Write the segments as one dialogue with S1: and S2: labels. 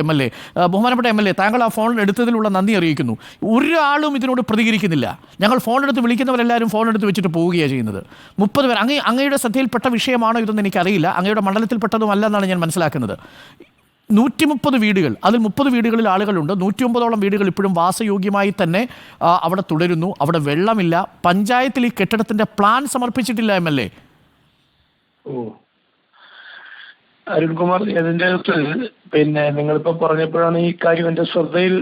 S1: M L A ബഹുമാനപ്പെട്ട M L A താങ്കൾ ആ ഫോൺ എടുത്തതിലുള്ള നന്ദി അറിയിക്കുന്നു. ഒരാളും ഇതിനോട് പ്രതികരിക്കുന്നില്ല. ഞങ്ങൾ ഫോൺ എടുത്ത് വിളിക്കുന്നവരെല്ലാവരും ഫോൺ എടുത്ത് വെച്ചിട്ട് പോവുകയാണ് ചെയ്യുന്നത്. മുപ്പത് പേർ അങ്ങേ അങ്ങയുടെ ശ്രദ്ധയിൽപ്പെട്ട വിഷയമാണോ ഇതെന്ന് എനിക്കറിയില്ല. അങ്ങയുടെ മണ്ഡലത്തിൽപ്പെട്ടതുമല്ല എന്നാണ് ഞാൻ മനസ്സിലാക്കുന്നത്. നൂറ്റി മുപ്പത് വീടുകൾ അതിൽ മുപ്പത് വീടുകളിൽ ആളുകളുണ്ട്. നൂറ്റി ഒമ്പതോളം വീടുകൾ ഇപ്പോഴും വാസയോഗ്യമായി തന്നെ അവിടെ തുടരുന്നു. അവിടെ വെള്ളമില്ല. പഞ്ചായത്തിൽ ഈ കെട്ടിടത്തിന്റെ plan സമർപ്പിച്ചിട്ടില്ല M L A
S2: O. Arunkumar ഏതിന്റെ അകത്ത് പിന്നെ നിങ്ങളിപ്പോ പറഞ്ഞപ്പോഴാണ് ഈ കാര്യം എന്റെ ശ്രദ്ധയിൽ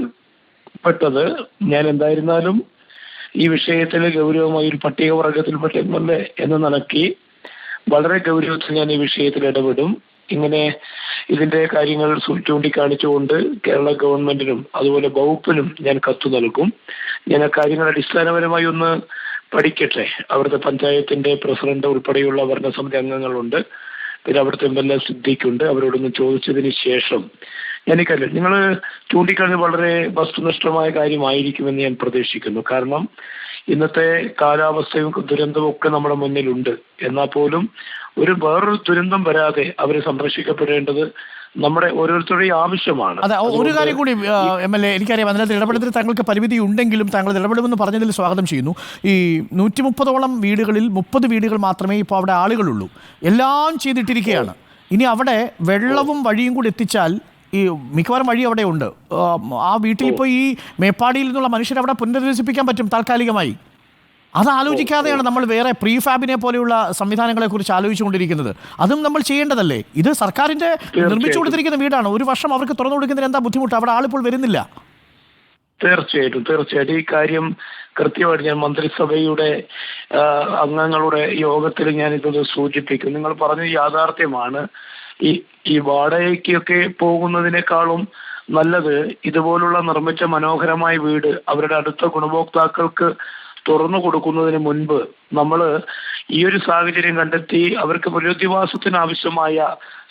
S2: പെട്ടത്. ഞാൻ എന്തായിരുന്നാലും ഈ വിഷയത്തിൽ ഗൗരവമായി ഒരു പട്ടികവർഗത്തിൽപ്പെട്ട എം എൽ എ എന്ന നിലയ്ക്ക് വളരെ ഗൗരവത്തിൽ ഞാൻ ഈ വിഷയത്തിൽ ഇടപെടും. ഇങ്ങനെ ഇതിന്റെ കാര്യങ്ങൾ ചൂണ്ടിക്കാണിച്ചുകൊണ്ട് കേരള ഗവൺമെന്റിനും അതുപോലെ വകുപ്പിനും ഞാൻ കത്തു നൽകും. ഞാൻ ആ കാര്യങ്ങൾ അടിസ്ഥാനപരമായി ഒന്ന് പഠിക്കട്ടെ. അവിടുത്തെ പഞ്ചായത്തിന്റെ പ്രസിഡന്റ് ഉൾപ്പെടെയുള്ള ഭരണസമിതി അംഗങ്ങളുണ്ട്. പിന്നെ അവിടുത്തെ എം എൽ എ സിദ്ദീഖുണ്ട് അവരോടൊന്ന് ചോദിച്ചതിന് ശേഷം എനിക്കല്ല നിങ്ങൾ ചൂണ്ടിക്കാണിച്ച് വളരെ വസ്തുനിഷ്ഠമായ കാര്യമായിരിക്കുമെന്ന് ഞാൻ പ്രതീക്ഷിക്കുന്നു. കാരണം ഇന്നത്തെ കാലാവസ്ഥയും ദുരന്തവും ഒക്കെ നമ്മുടെ മുന്നിലുണ്ട്. എന്നാൽ പോലും ഒരു വേറൊരു ദുരന്തം വരാതെ അവരെ സംരക്ഷിക്കപ്പെടേണ്ടത് നമ്മുടെ ഓരോരുത്തരുടെയും ആവശ്യമാണ്.
S1: അതെ ഒരു കാര്യം കൂടി എം എൽ എ എനിക്കറിയാം അതിനകത്ത് ഇടപെടലിൽ താങ്കൾക്ക് പരിമിതി ഉണ്ടെങ്കിലും താങ്കൾ ഇടപെടുമെന്ന് പറഞ്ഞതിൽ സ്വാഗതം ചെയ്യുന്നു. ഈ നൂറ്റി മുപ്പതോളം വീടുകളിൽ മുപ്പത് വീടുകൾ മാത്രമേ ഇപ്പോൾ അവിടെ ആളുകളുള്ളൂ. എല്ലാം ചെയ്തിട്ടിരിക്കുകയാണ്. ഇനി അവിടെ വെള്ളവും വഴിയും കൂടി എത്തിച്ചാൽ ഈ മിക്കവാറും വഴി അവിടെ ഉണ്ട് ആ, വീട്ടിൽ ഇപ്പോൾ ഈ മേപ്പാടിയിൽ നിന്നുള്ള മനുഷ്യരെ അവിടെ പുനരധിവസിപ്പിക്കാൻ പറ്റും താൽക്കാലികമായി. അത് ആലോചിക്കാതെയാണ് നമ്മൾ വേറെ പ്രീഫാബിനെ പോലെയുള്ള സംവിധാനങ്ങളെ കുറിച്ച് ആലോചിച്ചുകൊണ്ടിരിക്കുന്നത്. അതും നമ്മൾ ചെയ്യേണ്ടതല്ലേ? ഇത് സർക്കാരിന്റെ നിർമ്മിച്ചു കൊടുത്തിരിക്കുന്ന വീടാണ്. ഒരു വർഷം അവർക്ക് തുറന്നു കൊടുക്കുന്നതിന് എന്താ ബുദ്ധിമുട്ട്? അവിടെ ആളിപ്പോൾ വരുന്നില്ല.
S2: തീർച്ചയായിട്ടും തീർച്ചയായിട്ടും. ഈ കാര്യം കൃത്യമായിട്ട് ഞാൻ മന്ത്രിസഭയുടെ അംഗങ്ങളുടെ യോഗത്തിൽ ഞാൻ ഇതൊന്ന് സൂചിപ്പിക്കും. നിങ്ങൾ പറഞ്ഞ യാഥാർത്ഥ്യമാണ്. ഈ ഈ വാടകയ്ക്കൊക്കെ പോകുന്നതിനേക്കാളും നല്ലത് ഇതുപോലുള്ള നിർമ്മിച്ച മനോഹരമായ വീട് അവരുടെ അടുത്ത ഗുണഭോക്താക്കൾക്ക് തുറന്നു കൊടുക്കുന്നതിന് മുൻപ് നമ്മൾ ഈ ഒരു സാഹചര്യം കണ്ടെത്തി അവർക്ക് പുനരധിവാസത്തിന് ആവശ്യമായ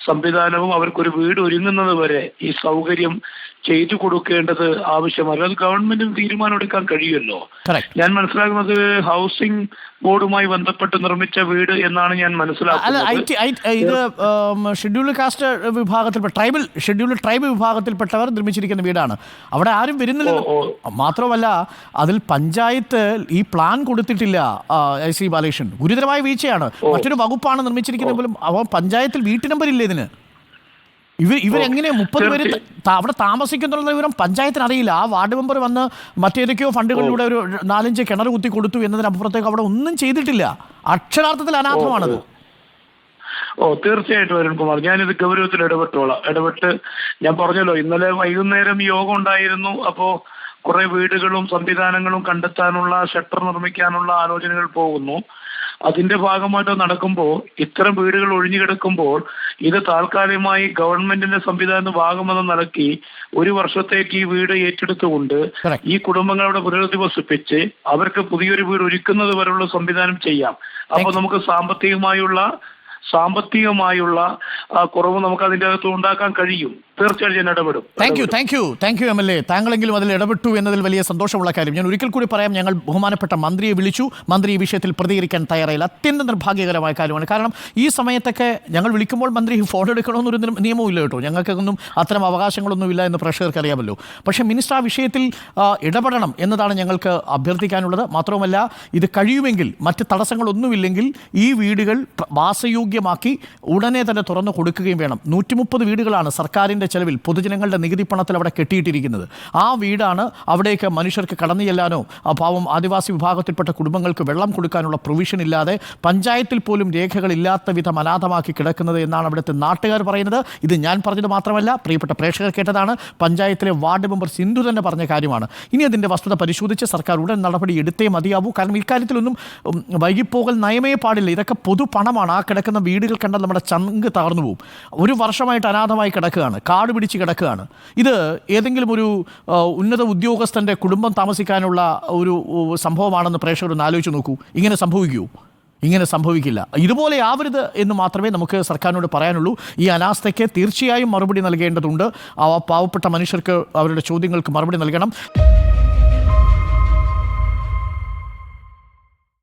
S2: സംവിധാനവും അവർക്കൊരു വീട് ഒരുങ്ങുന്നത് വരെ ഈ സൗകര്യം ചെയ്തു കൊടുക്കേണ്ടത് ആവശ്യമാണ് അത് ഗവൺമെന്റിന് തീരുമാനമെടുക്കാൻ കഴിയുമല്ലോ. ഞാൻ മനസ്സിലാക്കുന്നത് ഹൗസിംഗ് ബോർഡുമായി ബന്ധപ്പെട്ട് നിർമ്മിച്ച വീട് എന്നാണ് ഞാൻ മനസ്സിലാക്കുന്നത്.
S1: ഇത് ഷെഡ്യൂൾഡ് കാസ്റ്റ് വിഭാഗത്തിൽപ്പെട്ട ട്രൈബൽ ഷെഡ്യൂൾഡ് ട്രൈബ് വിഭാഗത്തിൽപ്പെട്ടവർ നിർമ്മിച്ചിരിക്കുന്ന വീടാണ്. അവിടെ ആരും വരുന്നില്ല മാത്രമല്ല അതിൽ പഞ്ചായത്ത് ഈ പ്ലാൻ കൊടുത്തിട്ടില്ല ഐ സി ബാലകൃഷ്ണൻ. ഗുരുതരമായ വീഴ്ചയാണ്. മറ്റൊരു വകുപ്പാണ് നിർമ്മിച്ചിരിക്കുന്നത് പോലും. അവ പഞ്ചായത്തിൽ വീട്ടു നമ്പർ ഇല്ല ഇതിന് ഇവർ ഇവരെങ്ങനെ മുപ്പത് പേര് അവിടെ താമസിക്കുന്നുള്ള വിവരം പഞ്ചായത്തിന് അറിയില്ല. ആ വാർഡ് മെമ്പർ വന്ന് മറ്റേതൊക്കെയോ ഫണ്ടുകളിലൂടെ ഒരു നാലഞ്ച് കിണർ കുത്തി കൊടുത്തു എന്നതിനപ്പുറത്തേക്ക് അവിടെ ഒന്നും ചെയ്തിട്ടില്ല. അക്ഷരാർത്ഥത്തിൽ അനാഥമാണത്.
S2: ഓ തീർച്ചയായിട്ടും അരുൺകുമാർ ഞാനിത് ഗൗരവത്തിൽ ഇടപെട്ടോളാം. ഇടപെട്ട് ഞാൻ പറഞ്ഞല്ലോ ഇന്നലെ വൈകുന്നേരം യോഗം ഉണ്ടായിരുന്നു. അപ്പോ കുറെ വീടുകളും സംവിധാനങ്ങളും കണ്ടെത്താനുള്ള ഷട്ടർ നിർമ്മിക്കാനുള്ള ആലോചനകൾ പോകുന്നു. അതിന്റെ ഭാഗമായിട്ട് നടക്കുമ്പോൾ ഇത്തരം വീടുകൾ ഒഴിഞ്ഞു കിടക്കുമ്പോൾ ഇത് താൽക്കാലികമായി ഗവൺമെന്റിന്റെ സംവിധാനം ഭാഗമെന്ന് നടക്കി ഒരു വർഷത്തേക്ക് ഈ വീട് ഏറ്റെടുത്തുകൊണ്ട് ഈ കുടുംബങ്ങളുടെ പുനരധിവസിപ്പിച്ച് അവർക്ക് പുതിയൊരു വീട് ഒരുക്കുന്നത് വരെയുള്ള സംവിധാനം ചെയ്യാം. അപ്പൊ നമുക്ക് സാമ്പത്തികമായുള്ള സാമ്പത്തികമായുള്ള കുറവ് നമുക്ക് അതിന്റെ അകത്ത് ഉണ്ടാക്കാൻ കഴിയും. തീർച്ചയായും ഞാൻ ഇടപെടും.
S1: Thank you thank you thank you M L A താങ്കളെങ്കിലും അതിൽ ഇടപെട്ടു എന്നതിൽ വലിയ സന്തോഷമുള്ള കാര്യം. ഞാൻ ഒരിക്കൽ കൂടി പറയാം ഞങ്ങൾ ബഹുമാനപ്പെട്ട മന്ത്രിയെ വിളിച്ചു. മന്ത്രി ഈ വിഷയത്തിൽ പ്രതികരിക്കാൻ തയ്യാറായില്ല. അത്യന്തം നിർഭാഗ്യകരമായ കാര്യമാണ്. കാരണം ഈ സമയത്തൊക്കെ ഞങ്ങൾ വിളിക്കുമ്പോൾ മന്ത്രി ഫോൺ എടുക്കണമെന്നൊരു നിയമവും ഇല്ല കേട്ടോ. ഞങ്ങൾക്കൊന്നും അത്തരം അവകാശങ്ങളൊന്നും ഇല്ല എന്ന് പ്രേക്ഷകർക്ക് അറിയാമല്ലോ. പക്ഷേ മിനിസ്റ്റർ ആ വിഷയത്തിൽ ഇടപെടണം എന്നതാണ് ഞങ്ങൾക്ക് അഭ്യർത്ഥിക്കാനുള്ളത്. മാത്രവുമല്ല ഇത് കഴിയുമെങ്കിൽ മറ്റ് തടസ്സങ്ങളൊന്നുമില്ലെങ്കിൽ ഈ വീടുകൾ പ്ര- വാസയോഗ്യമാക്കി ഉടനെ തന്നെ തുറന്നു കൊടുക്കുകയും വേണം. നൂറ്റി മുപ്പത് വീടുകളാണ് സർക്കാരിന്റെ ചെലവിൽ പൊതുജനങ്ങളുടെ നികുതി പണത്തിൽ അവിടെ കെട്ടിയിട്ടിരിക്കുന്നത്. ആ വീടാണ് അവിടേക്ക് മനുഷ്യർക്ക് കടന്നു ചെല്ലാനോ പാവം ആദിവാസി വിഭാഗത്തിൽപ്പെട്ട കുടുംബങ്ങൾക്ക് വെള്ളം കൊടുക്കാനുള്ള പ്രൊവിഷൻ ഇല്ലാതെ പഞ്ചായത്തിൽ പോലും രേഖകളില്ലാത്ത വിധം അനാഥമാക്കി കിടക്കുന്നത് എന്നാണ് അവിടുത്തെ നാട്ടുകാർ പറയുന്നത്. ഇത് ഞാൻ പറഞ്ഞത് മാത്രമല്ല പ്രിയപ്പെട്ട പ്രേക്ഷകർ കേട്ടതാണ്. പഞ്ചായത്തിലെ വാർഡ് മെമ്പർ സിന്ധു തന്നെ പറഞ്ഞ കാര്യമാണ്. ഇനി അതിന്റെ വസ്തുത പരിശോധിച്ച് സർക്കാർ ഉടൻ നടപടി എടുത്തേ മതിയാവൂ. കാരണം ഇക്കാര്യത്തിലൊന്നും വൈകിപ്പോകൽ നയമേ പാടില്ല. ഇതൊക്കെ പൊതു പണമാണ് ആ കിടക്കുന്ന വീടുകൾ കണ്ടാൽ നമ്മുടെ ചങ്ക് തകർന്നു പോകും. ഒരു വർഷമായിട്ട് അനാഥമായി കിടക്കുകയാണ്. കാട് പിടിച്ച് കിടക്കുകയാണ്. ഇത് ഏതെങ്കിലും ഒരു ഉന്നത ഉദ്യോഗസ്ഥന്റെ കുടുംബം താമസിക്കാനുള്ള ഒരു സംഭവമാണെന്ന് പ്രേക്ഷകർ ഒന്ന് ആലോചിച്ച് നോക്കൂ. ഇങ്ങനെ സംഭവിക്കൂ ഇങ്ങനെ സംഭവിക്കില്ല. ഇതുപോലെ ആവരുത് എന്ന് മാത്രമേ നമുക്ക് സർക്കാരിനോട് പറയാനുള്ളൂ. ഈ അനാസ്ഥയ്ക്ക് തീർച്ചയായും മറുപടി നൽകേണ്ടതുണ്ട്. ആ പാവപ്പെട്ട മനുഷ്യർക്ക് അവരുടെ ചോദ്യങ്ങൾക്ക് മറുപടി നൽകണം.